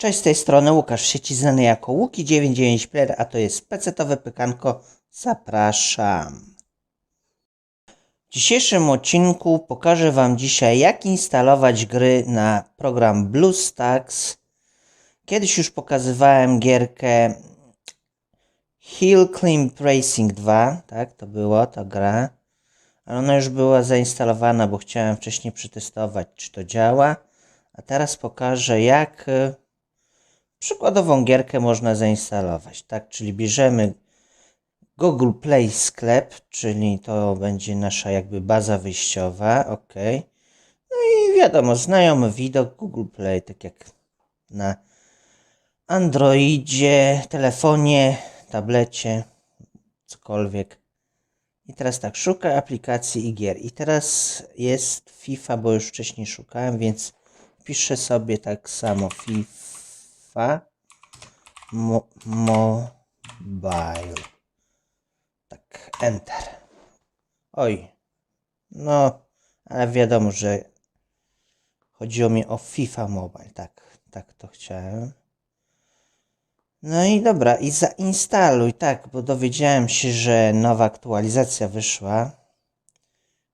Cześć z tej strony Łukasz, w sieci znany jako Łuki99 Player, a to jest pecetowe pykanko. Zapraszam. W dzisiejszym odcinku pokażę Wam dzisiaj jak instalować gry na program BlueStacks. Kiedyś już pokazywałem gierkę Hill Climb Racing 2, tak to było, ta gra. Ale ona już była zainstalowana, bo chciałem wcześniej przetestować, czy to działa. A teraz pokażę, jak y, przykładową gierkę można zainstalować. Tak, czyli bierzemy Google Play Sklep, czyli to będzie nasza jakby baza wyjściowa. OK. No i wiadomo, znajomy widok Google Play, tak jak na Androidzie, telefonie, tablecie, cokolwiek. I teraz tak, szukaj aplikacji i gier. I teraz jest FIFA, bo już wcześniej szukałem, więc piszę sobie tak samo FIFA mo, Mobile. Tak, Enter. Oj, no, ale wiadomo, że chodziło mi o FIFA Mobile. Tak, tak to chciałem. No i dobra, i zainstaluj, tak, bo dowiedziałem się, że nowa aktualizacja wyszła.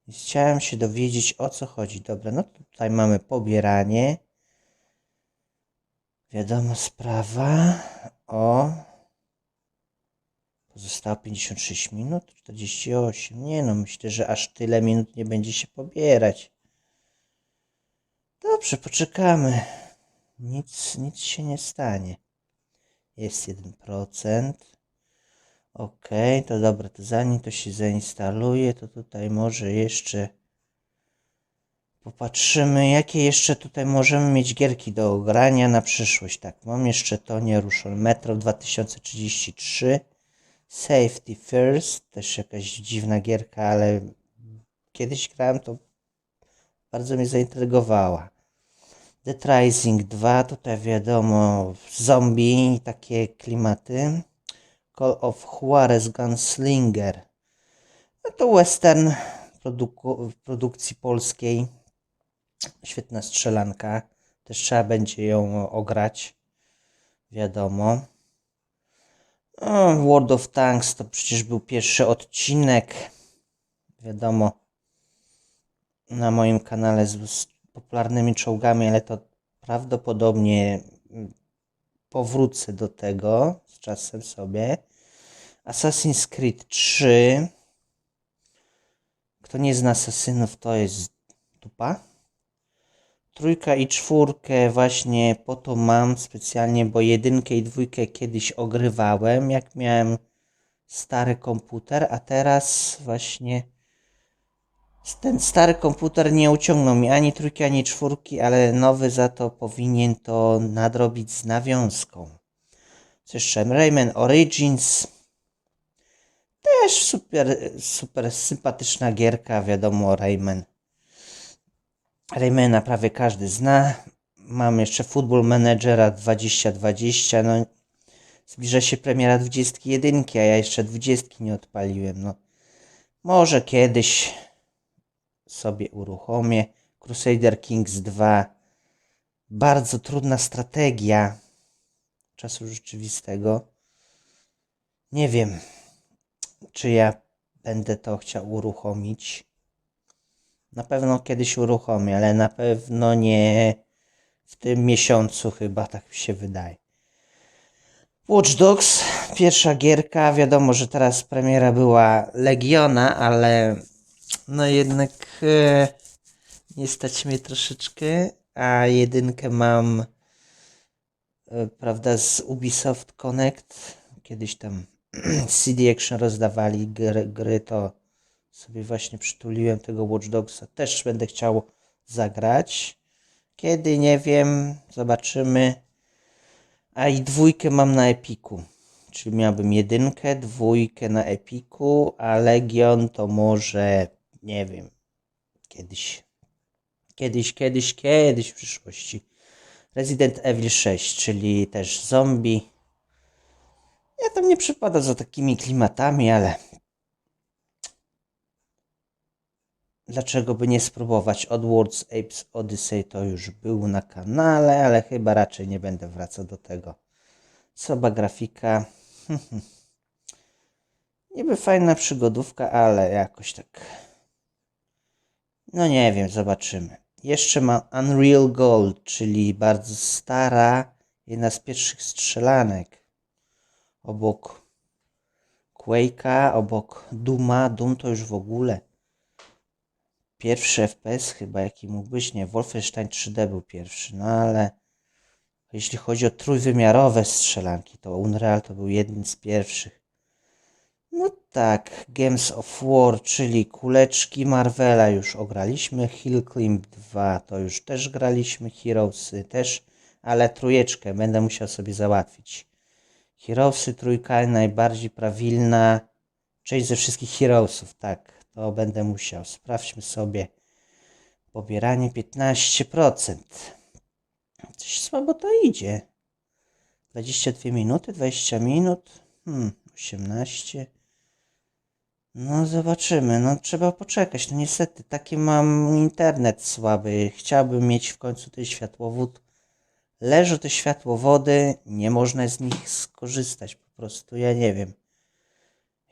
I chciałem się dowiedzieć o co chodzi. Dobra, no tutaj mamy pobieranie. Wiadoma sprawa. O. Pozostało 56 minut, 48. Nie no, myślę, że aż tyle minut nie będzie się pobierać. Dobrze, poczekamy. Nic, nic się nie stanie. Jest 1%. Ok, to dobra, to zanim to się zainstaluje, to tutaj może jeszcze popatrzymy, jakie jeszcze tutaj możemy mieć gierki do ogrania na przyszłość. Tak, mam jeszcze to nieruszone. Metro 2033, Safety First, też jakaś dziwna gierka, ale kiedyś grałem, to bardzo mnie zaintrygowała. Dead Rising 2, tutaj wiadomo, zombie, takie klimaty. Call of Juarez Gunslinger. No to western produku- produkcji polskiej. Świetna strzelanka. Też trzeba będzie ją ograć. Wiadomo. No, World of Tanks to przecież był pierwszy odcinek. Wiadomo. Na moim kanale z, z popularnymi czołgami, ale to prawdopodobnie mm, powrócę do tego z czasem sobie. Assassin's Creed 3. Kto nie zna asasynów, to jest dupa. Trójka i czwórkę właśnie po to mam specjalnie, bo jedynkę i dwójkę kiedyś ogrywałem, jak miałem stary komputer, a teraz właśnie ten stary komputer nie uciągnął mi ani trójki, ani czwórki, ale nowy za to powinien to nadrobić z nawiązką. Jeszcze? Rayman Origins. Też super, super sympatyczna gierka, wiadomo, Rayman. Raymana prawie każdy zna. Mam jeszcze Football Managera 2020. No, zbliża się premiera 21, a ja jeszcze 20 nie odpaliłem. No, może kiedyś sobie uruchomię. Crusader Kings 2. Bardzo trudna strategia czasu rzeczywistego. Nie wiem, czy ja będę to chciał uruchomić. Na pewno kiedyś uruchomię, ale na pewno nie w tym miesiącu, chyba tak mi się wydaje. Watch Dogs, pierwsza gierka. Wiadomo, że teraz premiera była Legiona, ale no jednak e, nie stać mnie troszeczkę, a jedynkę mam e, prawda z Ubisoft Connect. Kiedyś tam CD Action rozdawali gry, gry, to sobie właśnie przytuliłem tego Watch Dogsa. Też będę chciał zagrać. Kiedy nie wiem, zobaczymy. A i dwójkę mam na Epiku. Czyli miałbym jedynkę, dwójkę na Epiku, a Legion to może nie wiem. Kiedyś. Kiedyś, kiedyś, kiedyś w przyszłości. Resident Evil 6, czyli też zombie. Ja tam nie przypada za takimi klimatami, ale dlaczego by nie spróbować? Odwards Apes Odyssey to już był na kanale, ale chyba raczej nie będę wracał do tego. Soba grafika. Niby fajna przygodówka, ale jakoś tak. No nie wiem, zobaczymy. Jeszcze mam Unreal Gold, czyli bardzo stara, jedna z pierwszych strzelanek. Obok Quake'a, obok Duma. Doom to już w ogóle. Pierwszy FPS chyba, jaki mógł być, nie, Wolfenstein 3D był pierwszy, no ale jeśli chodzi o trójwymiarowe strzelanki, to Unreal to był jeden z pierwszych. No tak, Games of War, czyli kuleczki Marvela już ograliśmy, Hill Climb 2 to już też graliśmy, Heroesy też, ale trójeczkę będę musiał sobie załatwić. Heroesy trójka najbardziej prawilna część ze wszystkich Heroesów, tak, to będę musiał. Sprawdźmy sobie pobieranie 15%. Coś słabo to idzie. 22 minuty, 20 minut, hmm, 18. No zobaczymy, no trzeba poczekać. No niestety, taki mam internet słaby. Chciałbym mieć w końcu ten światłowód. Leżą te światłowody, nie można z nich skorzystać po prostu. Ja nie wiem.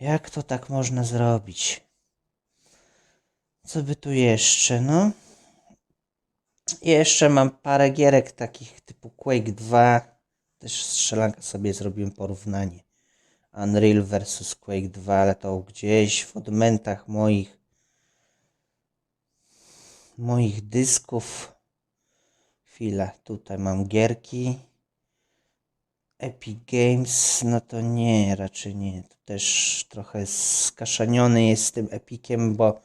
Jak to tak można zrobić? Co by tu jeszcze, no? Jeszcze mam parę gierek takich typu Quake 2. Też strzelanka sobie zrobiłem porównanie. Unreal vs Quake 2, ale to gdzieś w odmętach moich moich dysków. Chwila, tutaj mam gierki. Epic Games, no to nie, raczej nie. To też trochę skaszaniony jest z tym Epiciem, bo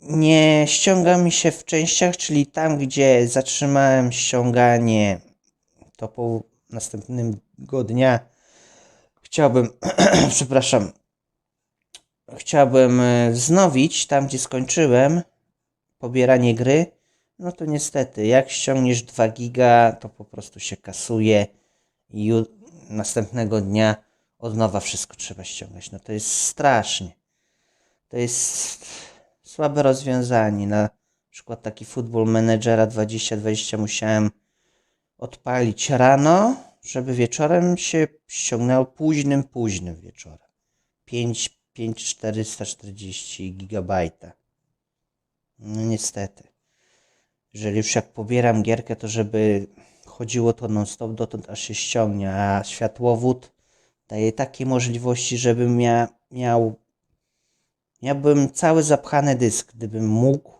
nie ściąga mi się w częściach, czyli tam, gdzie zatrzymałem ściąganie, to po następnego dnia chciałbym, przepraszam, chciałbym e, wznowić tam, gdzie skończyłem pobieranie gry, no to niestety, jak ściągniesz 2 giga, to po prostu się kasuje i następnego dnia od nowa wszystko trzeba ściągać. No to jest strasznie. To jest słabe rozwiązanie. Na przykład taki Football Managera 2020 musiałem odpalić rano, żeby wieczorem się ściągnęło późnym, późnym wieczorem. 5, 5440 gigabajta. No niestety. Jeżeli już jak pobieram gierkę, to żeby chodziło to non-stop dotąd, aż się ściągnie, a światłowód daje takie możliwości, żebym mia, miał miałbym cały zapchany dysk, gdybym mógł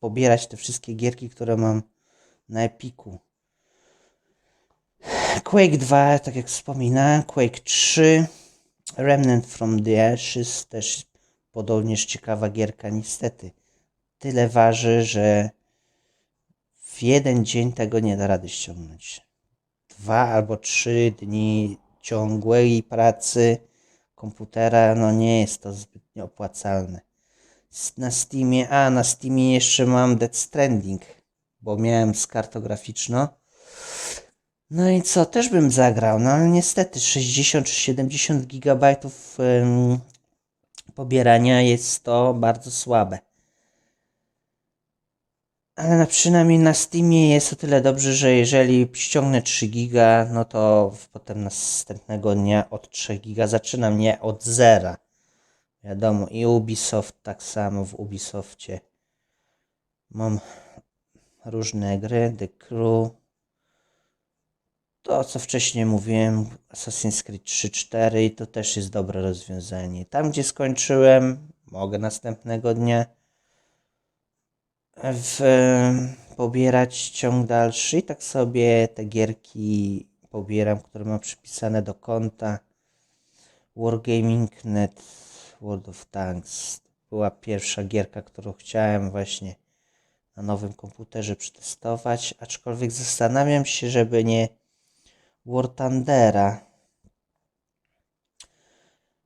pobierać te wszystkie gierki, które mam na Epiku. Quake 2, tak jak wspominałem, Quake 3, Remnant from the Ashes, też podobnież ciekawa gierka, niestety. Tyle waży, że w jeden dzień tego nie da rady ściągnąć. Dwa albo trzy dni ciągłej pracy komputera, no nie jest to zbytnio opłacalne. S- Na Steamie, a na Steamie jeszcze mam Dead Stranding, bo miałem z kartograficzną. No i co, też bym zagrał, no ale niestety 60 czy 70 gigabajtów em, pobierania jest to bardzo słabe. Ale na, przynajmniej na Steamie jest o tyle dobrze, że jeżeli ściągnę 3 giga, no to potem następnego dnia od 3 giga zaczynam, nie od zera. Wiadomo, i Ubisoft tak samo w Ubisoftie. Mam różne gry, The Crew. To, co wcześniej mówiłem, Assassin's Creed 3-4 i to też jest dobre rozwiązanie. Tam, gdzie skończyłem, mogę następnego dnia w, pobierać ciąg dalszy i tak sobie te gierki pobieram, które mam przypisane do konta. Wargaming.net, World of Tanks. Była pierwsza gierka, którą chciałem właśnie na nowym komputerze przetestować, aczkolwiek zastanawiam się, żeby nie War Thundera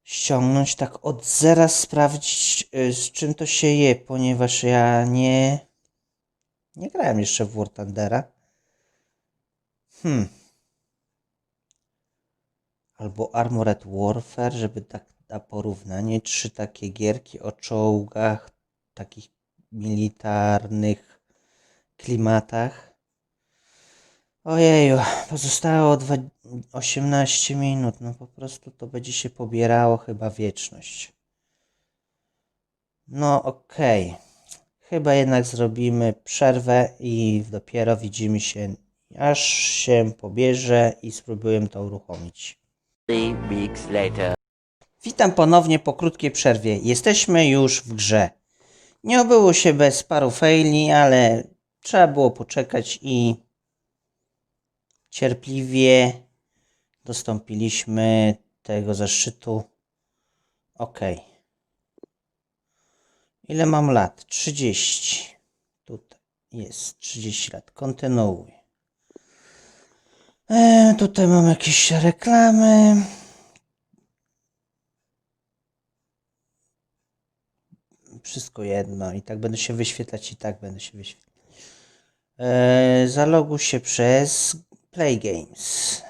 ściągnąć tak od zera, sprawdzić y, z czym to się je, ponieważ ja nie nie grałem jeszcze w War Thundera. Hmm. Albo Armored Warfare, żeby tak na porównanie trzy takie gierki o czołgach, takich militarnych klimatach. Ojeju, pozostało dwa, 18 minut. No po prostu to będzie się pobierało chyba wieczność. No okej. Chyba jednak zrobimy przerwę i dopiero widzimy się, aż się pobierze i spróbuję to uruchomić. Three weeks later. Witam ponownie po krótkiej przerwie. Jesteśmy już w grze. Nie obyło się bez paru faili, ale trzeba było poczekać i cierpliwie dostąpiliśmy tego zaszczytu. Ok. Ile mam lat? 30. Tutaj jest 30 lat. Kontynuuj. E, tutaj mam jakieś reklamy. Wszystko jedno. I tak będę się wyświetlać, i tak będę się wyświetlać. E, zaloguj się przez Play Games.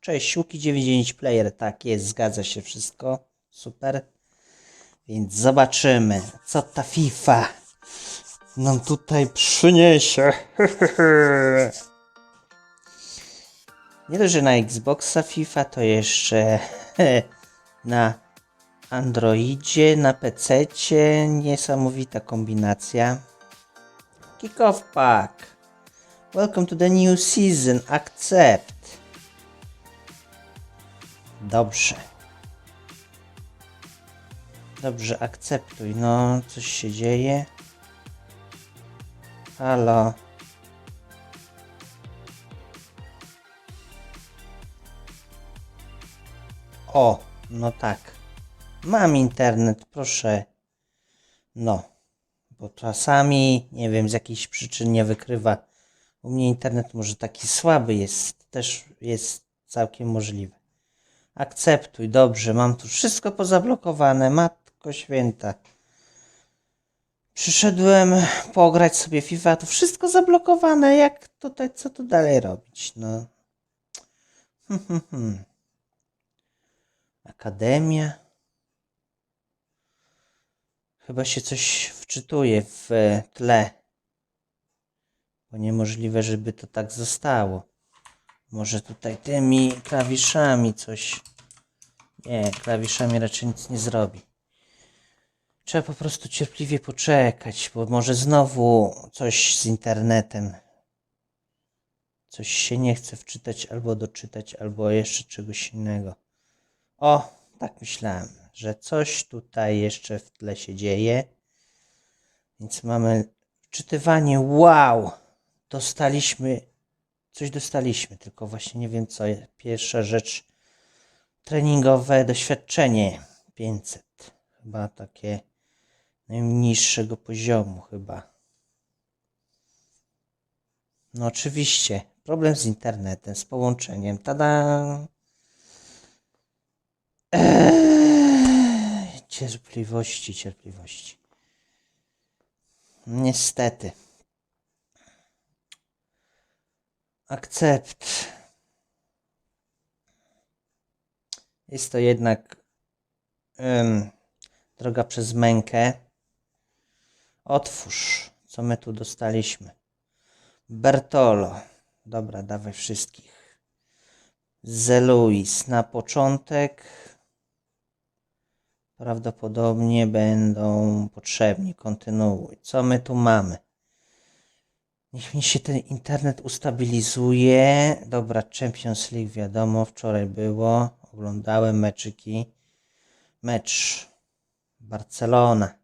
Cześć, Łuki 99 Player. Tak jest, zgadza się wszystko. Super. Więc zobaczymy, co ta FIFA nam tutaj przyniesie. Nie dość, że na Xboxa FIFA, to jeszcze na Androidzie, na PC. Niesamowita kombinacja. Kick off pack. Welcome to the new season. Accept. Dobrze. Dobrze, akceptuj. No, coś się dzieje. Halo. O, no tak. Mam internet, proszę. No, bo czasami, nie wiem, z jakichś przyczyn nie wykrywa. U mnie internet może taki słaby jest, też jest całkiem możliwe. Akceptuj, dobrze, mam tu wszystko pozablokowane, matko święta. Przyszedłem pograć sobie FIFA, tu wszystko zablokowane, jak tutaj, co tu dalej robić, no. Hmm, hmm, hmm. Akademia. Chyba się coś wczytuje w e, tle. Bo niemożliwe, żeby to tak zostało. Może tutaj tymi klawiszami coś. Nie, klawiszami raczej nic nie zrobi. Trzeba po prostu cierpliwie poczekać, bo może znowu coś z internetem. Coś się nie chce wczytać albo doczytać, albo jeszcze czegoś innego. O, tak myślałem, że coś tutaj jeszcze w tle się dzieje. Więc mamy wczytywanie. Wow! Dostaliśmy. Coś dostaliśmy, tylko właśnie nie wiem co. Pierwsza rzecz. Treningowe doświadczenie 500. Chyba takie najniższego poziomu, chyba. No oczywiście. Problem z internetem, z połączeniem. Tada! Eee, cierpliwości, cierpliwości. Niestety. Akcept. Jest to jednak droga przez mękę. Otwórz, co my tu dostaliśmy. Bertolo. Dobra, dawaj wszystkich. Zeluis na początek. Prawdopodobnie będą potrzebni. Kontynuuj. Co my tu mamy? Niech mi się ten internet ustabilizuje. Dobra, Champions League wiadomo, wczoraj było. Oglądałem meczyki. Mecz Barcelona.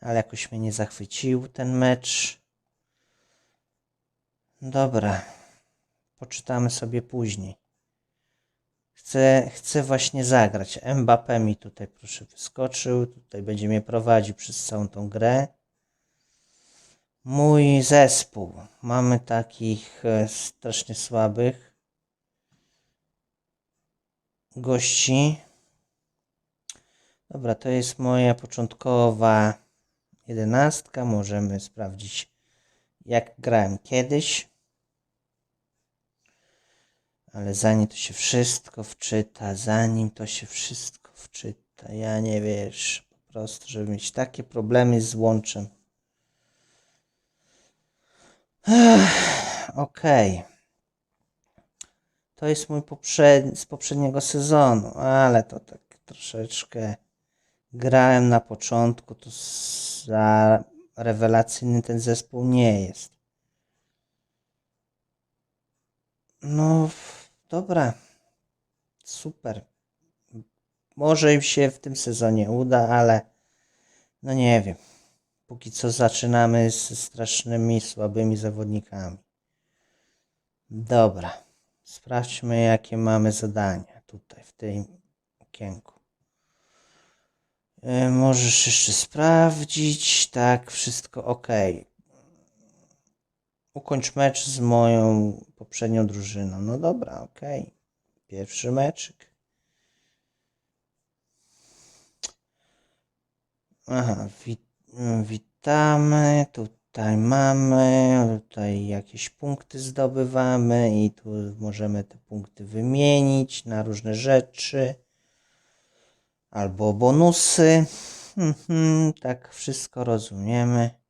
Ale jakoś mnie nie zachwycił ten mecz. Dobra. Poczytamy sobie później. Chcę, chcę właśnie zagrać. Mbappé mi tutaj proszę wyskoczył. Tutaj będzie mnie prowadził przez całą tą grę. Mój zespół. Mamy takich e, strasznie słabych gości. Dobra, to jest moja początkowa jedenastka. Możemy sprawdzić, jak grałem kiedyś. Ale zanim to się wszystko wczyta, zanim to się wszystko wczyta, ja nie wiesz, po prostu, żeby mieć takie problemy z łączem. Okej. To jest mój poprzedni, z poprzedniego sezonu, ale to tak troszeczkę grałem na początku, to za rewelacyjny ten zespół nie jest. No, dobra. Super. Może im się w tym sezonie uda, ale no nie wiem. Póki co zaczynamy z strasznymi, słabymi zawodnikami. Dobra. Sprawdźmy, jakie mamy zadania tutaj w tym okienku. E, Możesz jeszcze sprawdzić. Tak, wszystko ok. Ukończ mecz z moją poprzednią drużyną. No dobra, okej. Pierwszy meczyk. Aha, wi witamy. Tutaj mamy, tutaj jakieś punkty zdobywamy i tu możemy te punkty wymienić na różne rzeczy albo bonusy. Mhm, tak, wszystko rozumiemy.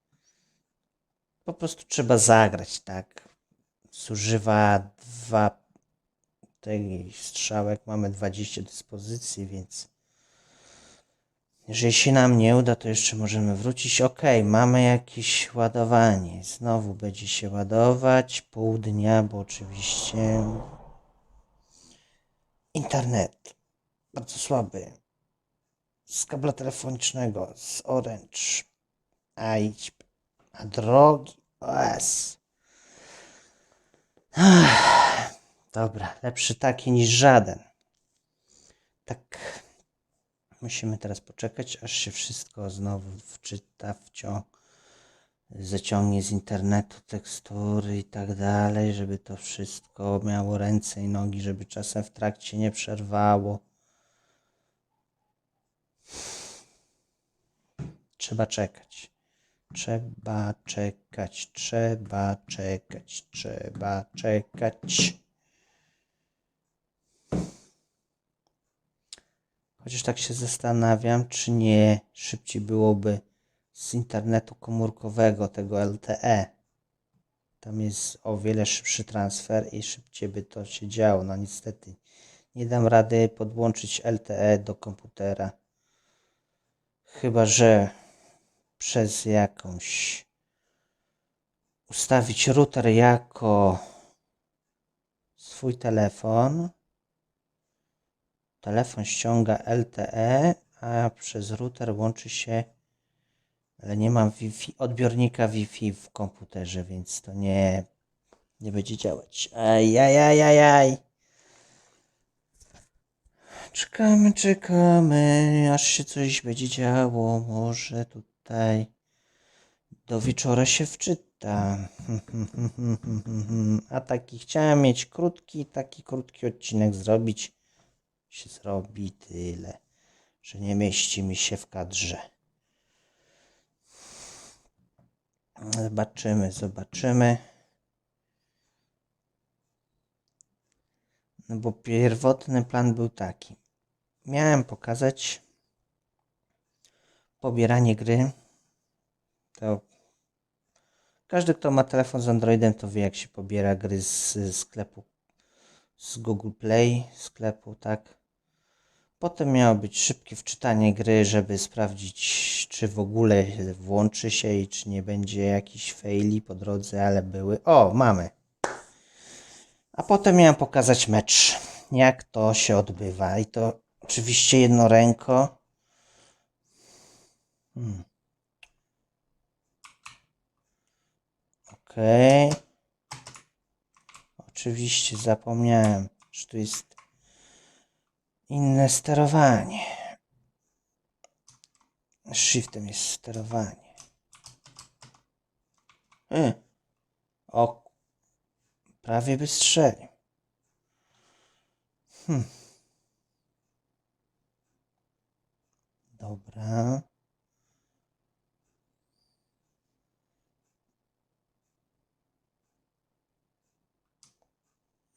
Po prostu trzeba zagrać, tak. Zużywa dwa tej strzałek, mamy 20 dyspozycji, więc jeżeli się nam nie uda, to jeszcze możemy wrócić. Ok, mamy jakieś ładowanie. Znowu będzie się ładować pół dnia, bo oczywiście internet bardzo słaby. Z kabla telefonicznego, z Orange, a a drogi, OS. Dobra, lepszy taki niż żaden. Tak. Musimy teraz poczekać, aż się wszystko znowu wczyta, wcią zaciągnie z internetu tekstury i tak dalej, żeby to wszystko miało ręce i nogi, żeby czasem w trakcie nie przerwało. Trzeba czekać. Trzeba czekać, trzeba czekać, trzeba czekać. Chociaż tak się zastanawiam, czy nie szybciej byłoby z internetu komórkowego, tego LTE. Tam jest o wiele szybszy transfer i szybciej by to się działo. No niestety nie dam rady podłączyć LTE do komputera. Chyba, że przez jakąś ustawić router jako swój telefon. Telefon ściąga LTE, a przez router łączy się, ale nie mam Wi-Fi, odbiornika Wi-Fi w komputerze, więc to nie, nie będzie działać. Ajajajajaj. Czekamy, czekamy, aż się coś będzie działo. Może tutaj do wieczora się wczyta. A taki chciałem mieć krótki, taki krótki odcinek zrobić. Się zrobi tyle, że nie mieści mi się w kadrze. Zobaczymy, zobaczymy. No bo pierwotny plan był taki. Miałem pokazać pobieranie gry. To każdy, kto ma telefon z Androidem, to wie, jak się pobiera gry z, z sklepu, z Google Play sklepu, tak. Potem miało być szybkie wczytanie gry, żeby sprawdzić, czy w ogóle włączy się i czy nie będzie jakichś faili po drodze, ale były. O, mamy. A potem miałem pokazać mecz, jak to się odbywa. I to oczywiście jednoręko. Hmm. Okej. Oczywiście zapomniałem, że tu jest inne sterowanie. Shiftem jest sterowanie. Y. O, prawie by strzelił. Hmm. Dobra.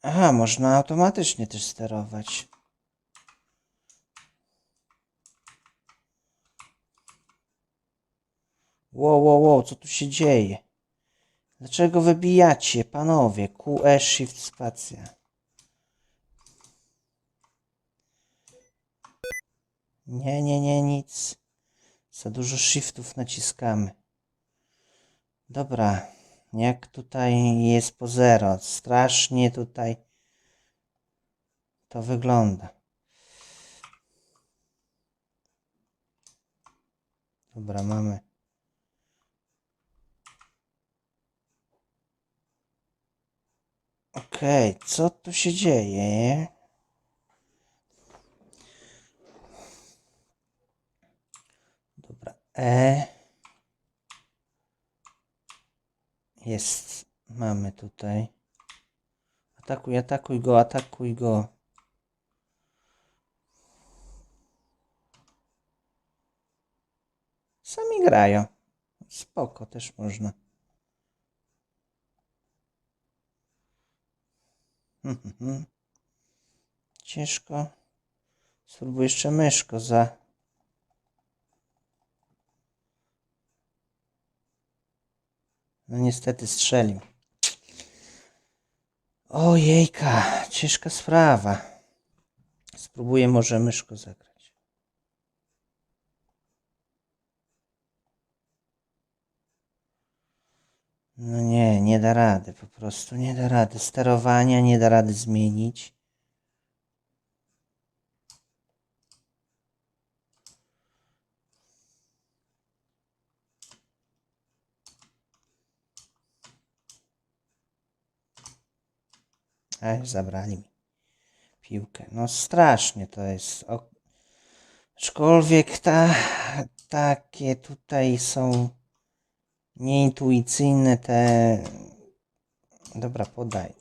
Aha, można automatycznie też sterować. Wow, wow, wow, co tu się dzieje? Dlaczego wybijacie, panowie? QE, Shift, spacja. Nie, nie, nie, nic. Za dużo shiftów naciskamy. Dobra, jak tutaj jest po zero. Strasznie tutaj to wygląda. Dobra, mamy. Okej, co tu się dzieje? Dobra, E. Jest, mamy tutaj. Atakuj, atakuj go, atakuj go. Sami grają. Spoko, też można. Ciężko. Spróbuj jeszcze myszko za. No niestety strzelił. Ojejka, ciężka sprawa. Spróbuję może myszko zagrać. No nie, nie da rady, po prostu nie da rady. Sterowania nie da rady zmienić. Ej, zabrali mi piłkę. No strasznie to jest. Aczkolwiek ta, takie tutaj są nieintuicyjne te... Dobra, podaj.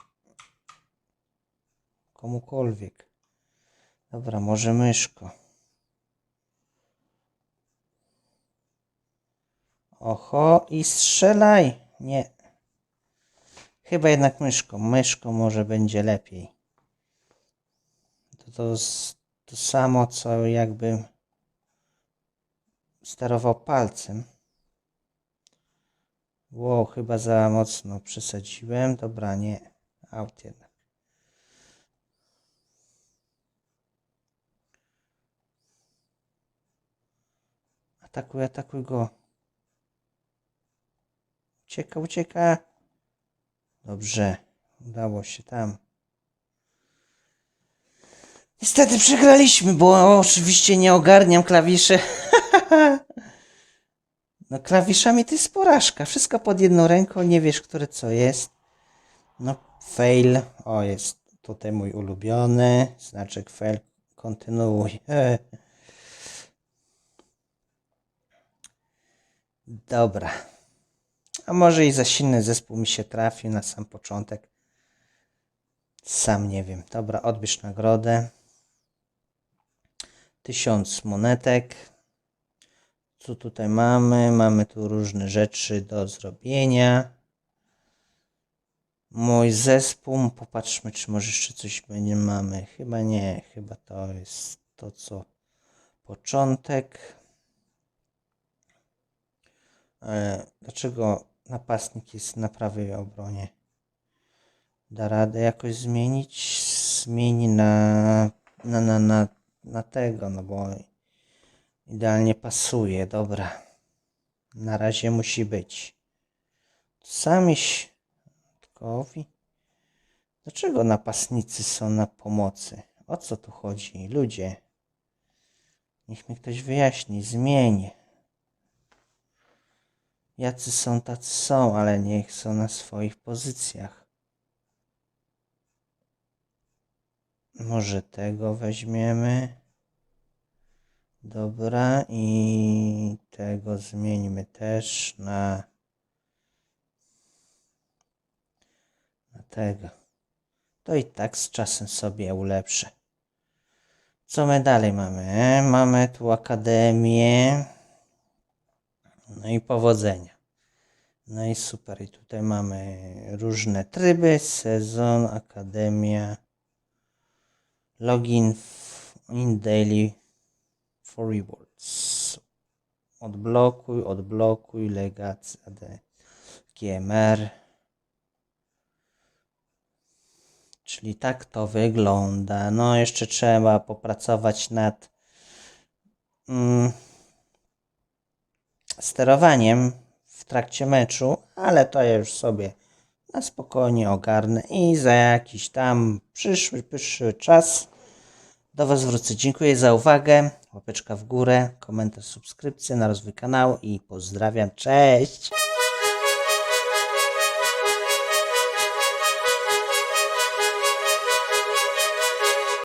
Komukolwiek. Dobra, może myszko. Oho, i strzelaj. Nie. Chyba jednak myszką. Myszką może będzie lepiej. To, to, to samo, co jakbym sterował palcem. Wow, chyba za mocno przesadziłem. Dobra, nie. Aut jednak. Atakuj, atakuj go. Ucieka, ucieka. Dobrze. Udało się tam. Niestety przegraliśmy, bo oczywiście nie ogarniam klawiszy. No klawiszami to jest porażka. Wszystko pod jedną ręką, nie wiesz, które co jest. No fail. O, jest tutaj mój ulubiony. Znaczek fail. Kontynuuj. Dobra. A może i za silny zespół mi się trafi na sam początek. Sam nie wiem. Dobra, odbierz nagrodę. Tysiąc monetek. Co tutaj mamy? Mamy tu różne rzeczy do zrobienia. Mój zespół. Popatrzmy, czy może jeszcze coś będzie mamy. Chyba nie. Chyba to jest to, co początek. E, Dlaczego napastnik jest na prawej obronie? Da radę jakoś zmienić? Zmieni na, na, na, na, na tego, no bo idealnie pasuje. Dobra. Na razie musi być. Sami środkowi. Dlaczego napastnicy są na pomocy? O co tu chodzi? Ludzie. Niech mi ktoś wyjaśni. Zmień. Jacy są, tacy są, ale niech są na swoich pozycjach. Może tego weźmiemy. Dobra, i tego zmieńmy też na, na tego. To i tak z czasem sobie ulepszę. Co my dalej mamy? Mamy tu akademię. No i powodzenia. No i super. I tutaj mamy różne tryby, sezon, akademia, login in daily for rewards. Odblokuj, odblokuj, legacy, AD, GMR. Czyli tak to wygląda. No, jeszcze trzeba popracować nad mm, sterowaniem w trakcie meczu, ale to ja już sobie na spokojnie ogarnę i za jakiś tam przyszły, przyszły czas do Was wrócę. Dziękuję za uwagę. Łapeczka w górę, komentarz, subskrypcja na rozwój kanału i pozdrawiam. Cześć!